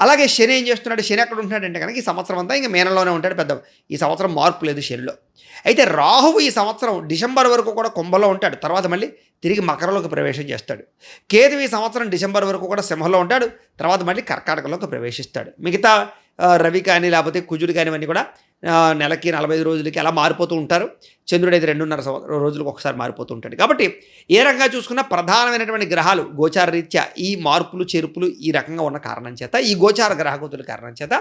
అలాగే శని ఏం చేస్తున్నాడు? శని ఎక్కడ ఉంటున్నాడంటే కనుక ఈ సంవత్సరం అంతా ఇంకా మేనలోనే ఉంటాడు పెద్ద ఈ సంవత్సరం మార్పు లేదు శనిలో. అయితే రాహువు ఈ సంవత్సరం డిసెంబర్ వరకు కూడా కుంభలో ఉంటాడు. తర్వాత మళ్ళీ తిరిగి మకరంలోకి ప్రవేశం చేస్తాడు. కేతు ఈ సంవత్సరం డిసెంబర్ వరకు కూడా సింహంలో ఉంటాడు. తర్వాత మళ్ళీ కర్కాటకలోకి ప్రవేశిస్తాడు. మిగతా రవి కానీ లేకపోతే కుజుడు కానివన్నీ కూడా నెలకి నలభై ఐదు రోజులకి అలా మారిపోతూ ఉంటారు. చంద్రుడు అయితే రెండున్నర రోజులకు ఒకసారి మారిపోతూ ఉంటాడు. కాబట్టి ఏ రకంగా చూసుకున్నా ప్రధానమైనటువంటి గ్రహాలు గోచార రీత్యా ఈ మార్పులు చేర్పులు ఈ రకంగా ఉన్న కారణం చేత ఈ గోచార గ్రహగతుల కారణం చేత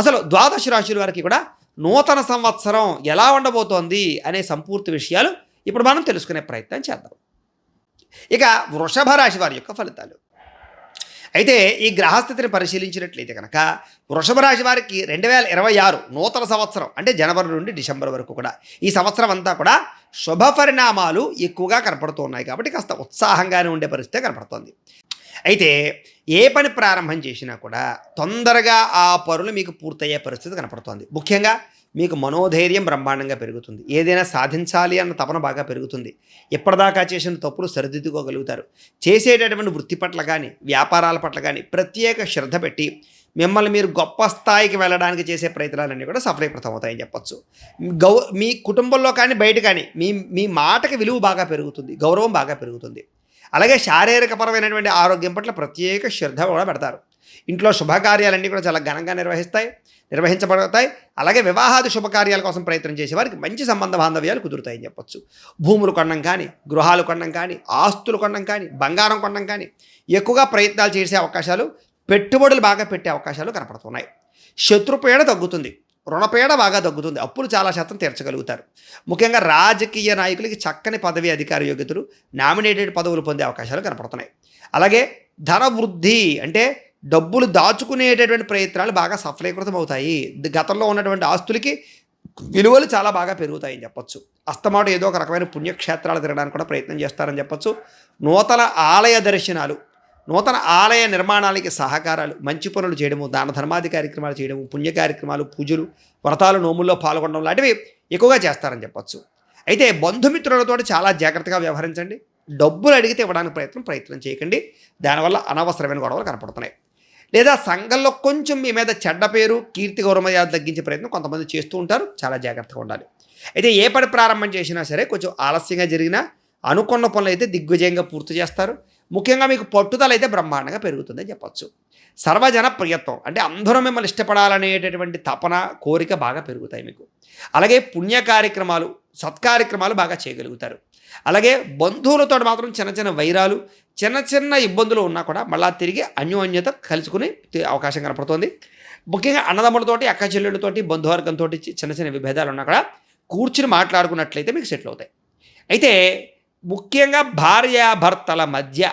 అసలు ద్వాదశ రాశుల వారికి కూడా నూతన సంవత్సరం ఎలా ఉండబోతోంది అనే సంపూర్తి విషయాలు ఇప్పుడు మనం తెలుసుకునే ప్రయత్నం చేద్దాం. ఇక వృషభ రాశి వారి యొక్క ఫలితాలు. అయితే ఈ గ్రహస్థితిని పరిశీలించినట్లయితే కనుక వృషభ రాశి వారికి రెండు వేల ఇరవై ఆరు నూతన సంవత్సరం అంటే జనవరి నుండి డిసెంబర్ వరకు కూడా ఈ సంవత్సరం అంతా కూడా శుభ పరిణామాలు ఎక్కువగా కనపడుతూ ఉన్నాయి కాబట్టి కాస్త ఉత్సాహంగానే ఉండే పరిస్థితి కనపడుతోంది. అయితే ఏ పని ప్రారంభం చేసినా కూడా తొందరగా ఆ పనులు మీకు పూర్తయ్యే పరిస్థితి కనపడుతోంది. ముఖ్యంగా మీకు మనోధైర్యం బ్రహ్మాండంగా పెరుగుతుంది. ఏదైనా సాధించాలి అన్న తపన బాగా పెరుగుతుంది. ఎప్పటిదాకా చేసిన తప్పులు సరిదిద్దుకోగలుగుతారు. చేసేటటువంటి వృత్తి పట్ల కానీ వ్యాపారాల పట్ల కానీ ప్రత్యేక శ్రద్ధ పెట్టి మిమ్మల్ని మీరు గొప్ప స్థాయికి వెళ్ళడానికి చేసే ప్రయత్నాలన్నీ కూడా సఫలీకృతం అవుతాయని చెప్పొచ్చు. గౌ మీ కుటుంబంలో కానీ బయట కానీ మీ మీ మాటకి విలువ బాగా పెరుగుతుంది. గౌరవం బాగా పెరుగుతుంది. అలాగే శారీరకపరమైనటువంటి ఆరోగ్యం పట్ల ప్రత్యేక శ్రద్ధ కూడా పెడతారు. ఇంట్లో శుభకార్యాలన్నీ కూడా చాలా ఘనంగా నిర్వహిస్తాయి నిర్వహించబడతాయి. అలాగే వివాహాది శుభకార్యాల కోసం ప్రయత్నం చేసే వారికి మంచి సంబంధ బాంధవ్యాలు కుదురుతాయని చెప్పొచ్చు. భూములు కొనడం కానీ గృహాలు కొనడం కానీ ఆస్తులు కొనడం కానీ బంగారం కొనడం కానీ ఎక్కువగా ప్రయత్నాలు చేసే అవకాశాలు పెట్టుబడులు బాగా పెట్టే అవకాశాలు కనపడుతున్నాయి. శత్రుపీడ తగ్గుతుంది రుణపీడ బాగా తగ్గుతుంది అప్పులు చాలా శాతం తీర్చగలుగుతారు. ముఖ్యంగా రాజకీయ నాయకులకి చక్కని పదవి అధికార యోగ్యతలు నామినేటెడ్ పదవులు పొందే అవకాశాలు కనపడుతున్నాయి. అలాగే ధన వృద్ధి అంటే డబ్బులు దాచుకునేటటువంటి ప్రయత్నాలు బాగా సఫలీకృతం అవుతాయి గతంలో ఉన్నటువంటి ఆస్తులకి విలువలు చాలా బాగా పెరుగుతాయని చెప్పొచ్చు. అస్తమాట ఏదో ఒక రకమైన పుణ్యక్షేత్రాలు తిరగడానికి కూడా ప్రయత్నం చేస్తారని చెప్పొచ్చు. నూతన ఆలయ దర్శనాలు నూతన ఆలయ నిర్మాణాలకి సహకారాలు మంచి పనులు చేయడము దాన ధర్మాది కార్యక్రమాలు చేయడము పుణ్య కార్యక్రమాలు పూజలు వ్రతాలు నోముల్లో పాల్గొనడం లాంటివి ఎక్కువగా చేస్తారని చెప్పొచ్చు. అయితే బంధుమిత్రులతో చాలా జాగ్రత్తగా వ్యవహరించండి. డబ్బులు అడిగితే ఇవ్వడానికి ప్రయత్నం ప్రయత్నం చేయకండి. దానివల్ల అనవసరమైన గొడవలు కనపడుతున్నాయి. లేదా సంఘంలో కొంచెం మీ మీద చెడ్డ పేరు కీర్తి గౌరవమర్యాద తగ్గించే ప్రయత్నం కొంతమంది చేస్తూ ఉంటారు. చాలా జాగ్రత్తగా ఉండాలి. అయితే ఏ పని ప్రారంభం చేసినా సరే కొంచెం ఆలస్యంగా జరిగినా అనుకున్న పనులు అయితే దిగ్విజయంగా పూర్తి చేస్తారు. ముఖ్యంగా మీకు పట్టుదల అయితే బ్రహ్మాండంగా పెరుగుతుందని చెప్పొచ్చు. సర్వజన ప్రియత్వం అంటే అందరూ మిమ్మల్ని ఇష్టపడాలనేటటువంటి తపన కోరిక బాగా పెరుగుతాయి మీకు. అలాగే పుణ్య కార్యక్రమాలు సత్కార్యక్రమాలు బాగా చేయగలుగుతారు. అలాగే బంధువులతో మాత్రం చిన్న చిన్న వైరాలు చిన్న చిన్న ఇబ్బందులు ఉన్నా కూడా మళ్ళా తిరిగి అన్యోన్యత కలుసుకునే అవకాశం కనపడుతోంది. ముఖ్యంగా అన్నదమ్ములతోటి అక్క చెల్లెళ్ళతోటి బంధువర్గంతో చిన్న చిన్న విభేదాలు ఉన్నా కూడా కూర్చుని మాట్లాడుకున్నట్లయితే మీకు సెటిల్ అవుతాయి. అయితే ముఖ్యంగా భార్యాభర్తల మధ్య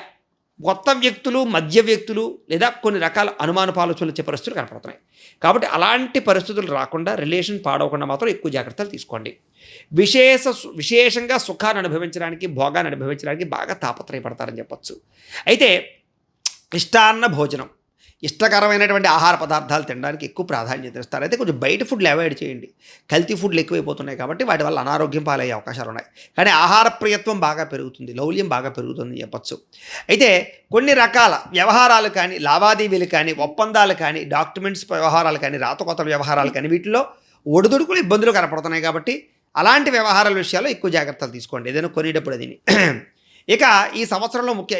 కొత్త వ్యక్తులు మధ్య వ్యక్తులు లేదా కొన్ని రకాల అనుమానపాలోచనలు వచ్చే పరిస్థితులు కనపడుతున్నాయి. కాబట్టి అలాంటి పరిస్థితులు రాకుండా రిలేషన్ పాడవకుండా మాత్రం ఎక్కువ జాగ్రత్తలు తీసుకోండి. విశేష సు- విశేషంగా సుఖాన్ని అనుభవించడానికి భోగాన్ని అనుభవించడానికి బాగా తాపత్రయపడతారని చెప్పచ్చు. అయితే ఇష్టాన్న భోజనం ఇష్టకరమైనటువంటి ఆహార పదార్థాలు తినడానికి ఎక్కువ ప్రాధాన్యత ఇస్తారు. అయితే కొంచెం బయట ఫుడ్లు అవాయిడ్ చేయండి. కల్తీ ఫుడ్లు ఎక్కువైపోతున్నాయి కాబట్టి వాటి వల్ల అనారోగ్యం పాలయ్యే అవకాశాలు ఉన్నాయి. కానీ ఆహార ప్రియత్వం బాగా పెరుగుతుంది లౌల్యం బాగా పెరుగుతుంది చెప్పచ్చు. అయితే కొన్ని రకాల వ్యవహారాలు కానీ లావాదేవీలు కానీ ఒప్పందాలు కానీ డాక్యుమెంట్స్ వ్యవహారాలు కానీ రాతకోత వ్యవహారాలు కానీ వీటిలో ఒడిదుడుకులు ఇబ్బందులు కనపడుతున్నాయి కాబట్టి అలాంటి వ్యవహారాల విషయాల్లో ఎక్కువ జాగ్రత్తలు తీసుకోండి. ఏదైనా కొనేటప్పుడు అది. ఇక ఈ సంవత్సరంలో ముఖ్య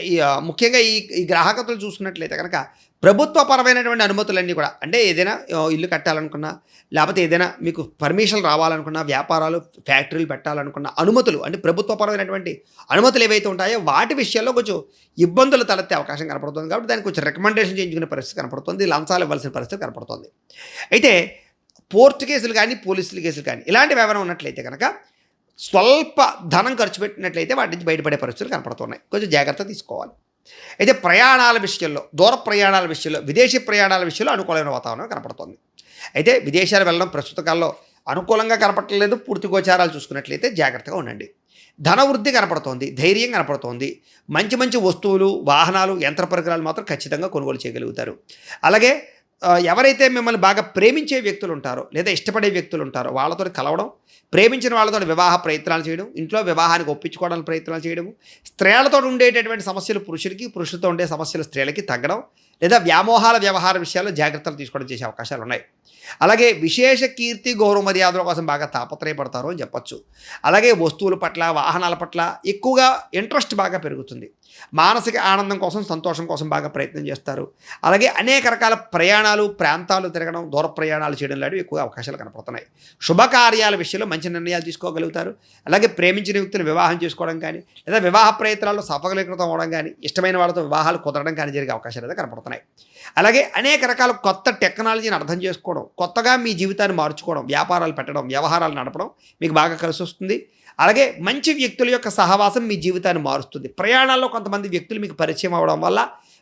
ముఖ్యంగా ఈ ఈ గ్రాహకతలు చూసుకున్నట్లయితే కనుక ప్రభుత్వపరమైనటువంటి అనుమతులన్నీ కూడా అంటే ఏదైనా ఇల్లు కట్టాలనుకున్నా లేకపోతే ఏదైనా మీకు పర్మిషన్ రావాలనుకున్నా వ్యాపారాలు ఫ్యాక్టరీలు పెట్టాలనుకున్న అనుమతులు అంటే ప్రభుత్వపరమైనటువంటి అనుమతులు ఏవైతే ఉంటాయో వాటి విషయాల్లో కొంచెం ఇబ్బందులు తలెత్తే అవకాశం కనపడుతుంది. కాబట్టి దానికి కొంచెం రికమెండేషన్ చేయించుకునే పరిస్థితి కనపడుతుంది. లంచాలు ఇవ్వాల్సిన పరిస్థితి కనపడుతుంది. అయితే పోర్టు కేసులు కానీ పోలీసుల కేసులు కానీ ఇలాంటివి ఏమైనా ఉన్నట్లయితే కనుక స్వల్ప ధనం ఖర్చు పెట్టినట్లయితే వాటి నుంచి బయటపడే పరిస్థితులు కనపడుతున్నాయి. కొంచెం జాగ్రత్త తీసుకోవాలి. అయితే ప్రయాణాల విషయంలో దూర ప్రయాణాల విషయంలో విదేశీ ప్రయాణాల విషయంలో అనుకూలమైన వాతావరణం కనపడుతుంది. అయితే విదేశాలు వెళ్ళడం ప్రస్తుత కాలంలో అనుకూలంగా కనపడలేదు పూర్తి గోచారాలు చూసుకున్నట్లయితే జాగ్రత్తగా ఉండండి. ధన వృద్ధి కనపడుతోంది. ధైర్యం కనపడుతోంది. మంచి మంచి వస్తువులు వాహనాలు యంత్ర పరికరాలు మాత్రం ఖచ్చితంగా కొనుగోలు చేయగలుగుతారు. అలాగే ఎవరైతే మిమ్మల్ని బాగా ప్రేమించే వ్యక్తులు ఉంటారో లేదా ఇష్టపడే వ్యక్తులు ఉంటారో వాళ్ళతో కలవడం ప్రేమించిన వాళ్ళతో వివాహ ప్రయత్నాలు చేయడం ఇంట్లో వివాహానికి ఒప్పించుకోవడానికి ప్రయత్నాలు చేయడం స్త్రీలతో ఉండేటటువంటి సమస్యలు పురుషులకి పురుషులతో ఉండే సమస్యలు స్త్రీలకి తగ్గడం లేదా వ్యామోహాల వ్యవహార విషయాల్లో జాగ్రత్తలు తీసుకోవడం చేసే అవకాశాలు ఉన్నాయి. అలాగే విశేష కీర్తి గౌరవ మర్యాదల కోసం బాగా తాపత్రయపడతారు అని చెప్పొచ్చు. అలాగే వస్తువుల పట్ల వాహనాల పట్ల ఎక్కువగా ఇంట్రెస్ట్ బాగా పెరుగుతుంది. మానసిక ఆనందం కోసం సంతోషం కోసం బాగా ప్రయత్నం చేస్తారు. అలాగే అనేక రకాల ప్రయాణాలు ప్రాంతాలు తిరగడం దూర ప్రయాణాలు చేయడం లాంటివి ఎక్కువ అవకాశాలు కనపడుతున్నాయి. శుభకార్యాల విషయంలో మంచి నిర్ణయాలు తీసుకోగలుగుతారు. అలాగే ప్రేమించిన వ్యక్తిని వివాహం చేసుకోవడం కానీ లేదా వివాహ ప్రయత్నాల్లో సఫలీకృతం అవ్వడం కానీ ఇష్టమైన వాళ్ళతో వివాహాలు కుదరడం కానీ జరిగే అవకాశాలు అయితే కనపడుతున్నాయి. అలాగే అనేక రకాల కొత్త టెక్నాలజీని అర్థం చేసుకోవడం కొత్తగా మీ జీవితాన్ని మార్చుకోవడం వ్యాపారాలు పెట్టడం వ్యవహారాలు నడపడం మీకు బాగా కలిసి వస్తుంది అలాగే మంచి వ్యక్తుల యొక్క సహవాసం మీ జీవితాన్ని మారుస్తుంది. ప్రయాణాల్లో కొంతమంది వ్యక్తులు మీకు పరిచయం అవ్వడం వల్ల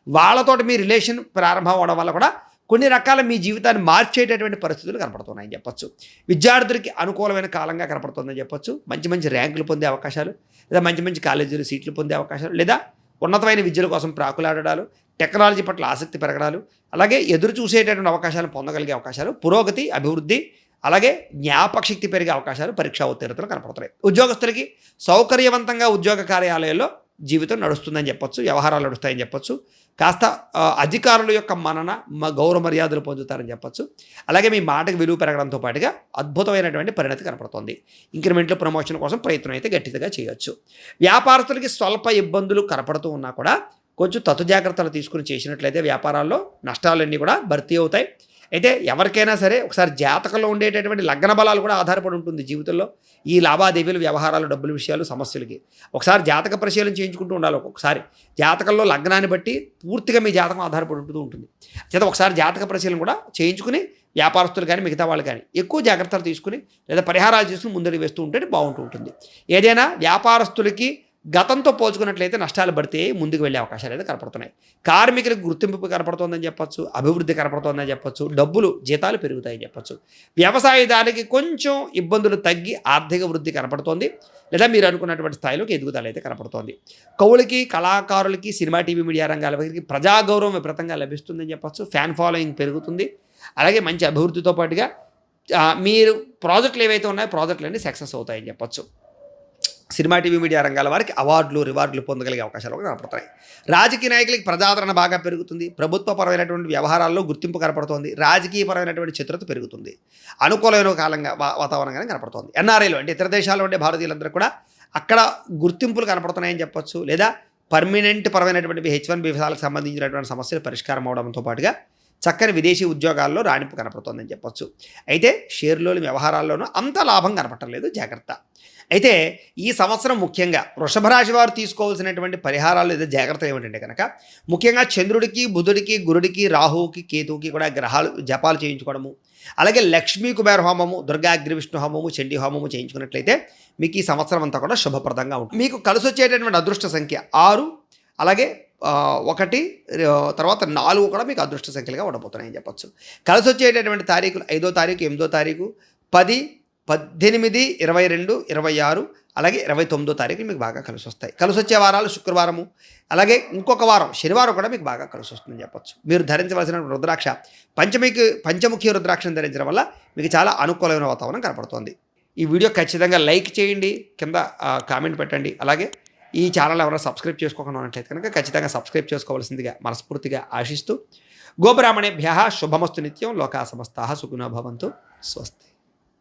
వాళ్ళతోటి మీ రిలేషన్ ప్రారంభం అవ్వడం వల్ల కూడా కొన్ని రకాల మీ జీవితాన్ని మార్చేటటువంటి పరిస్థితులు కనపడుతున్నాయని చెప్పొచ్చు. విద్యార్థులకి అనుకూలమైన కాలంగా కనపడుతుందని చెప్పొచ్చు. మంచి మంచి ర్యాంకులు పొందే అవకాశాలు లేదా మంచి మంచి కాలేజీలు సీట్లు పొందే అవకాశాలు లేదా ఉన్నతమైన విద్యల కోసం ప్రాకులాడడాలు టెక్నాలజీ పట్ల ఆసక్తి పెరగడాలు అలాగే ఎదురు చూసేటటువంటి అవకాశాలు పొందగలిగే అవకాశాలు పురోగతి అభివృద్ధి అలాగే జ్ఞాపకశక్తి పెరిగే అవకాశాలు పరీక్షా ఉత్తీర్ణతలు కనపడుతున్నాయి. ఉద్యోగస్తులకి సౌకర్యవంతంగా ఉద్యోగ కార్యాలయాల్లో జీవితం నడుస్తుందని చెప్పొచ్చు వ్యవహారాలు నడుస్తాయని చెప్పొచ్చు కాస్త అధికారుల యొక్క మనన గౌరవ మర్యాదలు పొందుతారని చెప్పొచ్చు. అలాగే మీ మాటకు విలువ పెరగడంతో పాటుగా అద్భుతమైనటువంటి పరిణతి కనపడుతుంది. ఇంక్రిమెంట్లు ప్రమోషన్ కోసం ప్రయత్నం అయితే గట్టిగా చేయొచ్చు. వ్యాపారస్తులకి స్వల్ప ఇబ్బందులు కనపడుతూ ఉన్నా కూడా కొంచెం తత్తు జాగ్రత్తలు తీసుకుని చేసినట్లయితే వ్యాపారాల్లో నష్టాలన్నీ కూడా భర్తీ అవుతాయి. అయితే ఎవరికైనా సరే ఒకసారి జాతకంలో ఉండేటటువంటి లగ్న బలాలు కూడా ఆధారపడి ఉంటుంది జీవితంలో. ఈ లావాదేవీలు వ్యవహారాలు డబ్బుల విషయాలు సమస్యలకి. ఒకసారి జాతక పరిశీలన చేయించుకుంటూ ఉండాలి ఒక్కొక్కసారి. జాతకంలో లగ్నాన్ని బట్టి పూర్తిగా మీ జాతకం ఆధారపడి ఉంటూ ఉంటుంది. చేత ఒకసారి జాతక పరిశీలన కూడా చేయించుకుని వ్యాపారస్తులు కానీ మిగతా వాళ్ళు కానీ ఎక్కువ జాగ్రత్తలు తీసుకుని లేదా పరిహారాలు చేసుకుని ముందడుగు వేస్తూ ఉంటే బాగుంటూ ఉంటుంది ఏదైనా వ్యాపారస్తులకి గతంతో పోల్చుకున్నట్లయితే నష్టాలు పడితే ముందుకు వెళ్ళే అవకాశాలు అయితే కనపడుతున్నాయి. కార్మికులకు గుర్తింపు కనపడుతోందని చెప్పొచ్చు అభివృద్ధి కనపడుతోందని చెప్పొచ్చు డబ్బులు జీతాలు పెరుగుతాయని చెప్పొచ్చు. వ్యవసాయదానికి కొంచెం ఇబ్బందులు తగ్గి ఆర్థిక వృద్ధి కనపడుతోంది. లేదా మీరు అనుకున్నటువంటి స్థాయిలోకి ఎదుగుదల అయితే కనపడుతోంది. కవులకి కళాకారులకి సినిమా టీవీ మీడియా రంగాల వారికి ప్రజాగౌరవం విపరీతంగా లభిస్తుందని చెప్పొచ్చు. ఫ్యాన్ ఫాలోయింగ్ పెరుగుతుంది. అలాగే మంచి అభివృద్ధితో పాటుగా మీరు ప్రాజెక్టులు ఏవైతే ఉన్నాయో ప్రాజెక్టులన్నీ సక్సెస్ అవుతాయని చెప్పొచ్చు. సినిమా టీవీ మీడియా రంగాల వారికి అవార్డులు రివార్డులు పొందగలిగే అవకాశాలు కూడా కనపడతాయి రాజకీయ నాయకులకి ప్రజాదరణ బాగా పెరుగుతుంది. ప్రభుత్వపరమైనటువంటి వ్యవహారాల్లో గుర్తింపు కనపడుతోంది. రాజకీయపరమైనటువంటి చిత్రత పెరుగుతుంది. అనుకూలమైన కాలంగా వా- వాతావరణంగానే కనపడుతోంది. ఎన్ఆర్ఐలో అంటే ఇతర దేశాల్లో ఉండే భారతీయులందరూ కూడా అక్కడ గుర్తింపులు కనపడుతున్నాయని చెప్పొచ్చు. లేదా పర్మనెంట్ పరమైనటువంటి హెచ్ వన్ విధాలకు సంబంధించినటువంటి సమస్యలు పరిష్కారం అవడంతో పాటుగా చక్కని విదేశీ ఉద్యోగాల్లో రాణింపు కనపడుతోందని చెప్పొచ్చు. అయితే షేర్లోని వ్యవహారాల్లోనూ అంత లాభం కనపడలేదు జాగ్రత్త. అయితే ఈ సంవత్సరం ముఖ్యంగా వృషభరాశి వారు తీసుకోవాల్సినటువంటి పరిహారాలు లేదా జాగ్రత్తలు ఏమిటంటే కనుక ముఖ్యంగా చంద్రుడికి బుధుడికి గురుడికి రాహువుకి కేతువుకి కూడా గ్రహాలు జపాలు చేయించుకోవడము అలాగే లక్ష్మీ కుబేర హోమము దుర్గా అగ్ని విష్ణు హోమము చండీ హోమము చేయించుకున్నట్లయితే మీకు ఈ సంవత్సరం అంతా కూడా శుభప్రదంగా ఉంటుంది. మీకు కలిసి వచ్చేటటువంటి అదృష్ట సంఖ్య ఆరు అలాగే ఒకటి తర్వాత నాలుగు కూడా మీకు అదృష్ట సంఖ్యలుగా ఉండబోతున్నాయని చెప్పచ్చు. కలిసి వచ్చేటటువంటి తారీఖులు ఐదో తారీఖు ఎనిమిదో తారీఖు పది పద్దెనిమిది ఇరవై రెండు ఇరవై ఆరు అలాగే ఇరవై తొమ్మిదో తారీఖులు మీకు బాగా కలిసి వస్తాయి. కలిసి వచ్చే వారాలు శుక్రవారము అలాగే ఇంకొక వారం శనివారం కూడా మీకు బాగా కలిసి వస్తుందని చెప్పొచ్చు. మీరు ధరించవలసిన రుద్రాక్ష పంచమికి పంచముఖి రుద్రాక్షను ధరించడం వల్ల మీకు చాలా అనుకూలమైన వాతావరణం కనపడుతోంది. ఈ వీడియో ఖచ్చితంగా లైక్ చేయండి కింద కామెంట్ పెట్టండి. అలాగే ఈ ఛానల్ ఎవరైనా సబ్స్క్రైబ్ చేసుకోకుండా ఉన్నట్లయితే కనుక ఖచ్చితంగా సబ్స్క్రైబ్ చేసుకోవాల్సిందిగా మనస్ఫూర్తిగా ఆశిస్తూ గోబ్రాహ్మణేభ్య శుభమస్తు నిత్యం లోకా సమస్త సుగుణ భవంతు. స్వస్తి.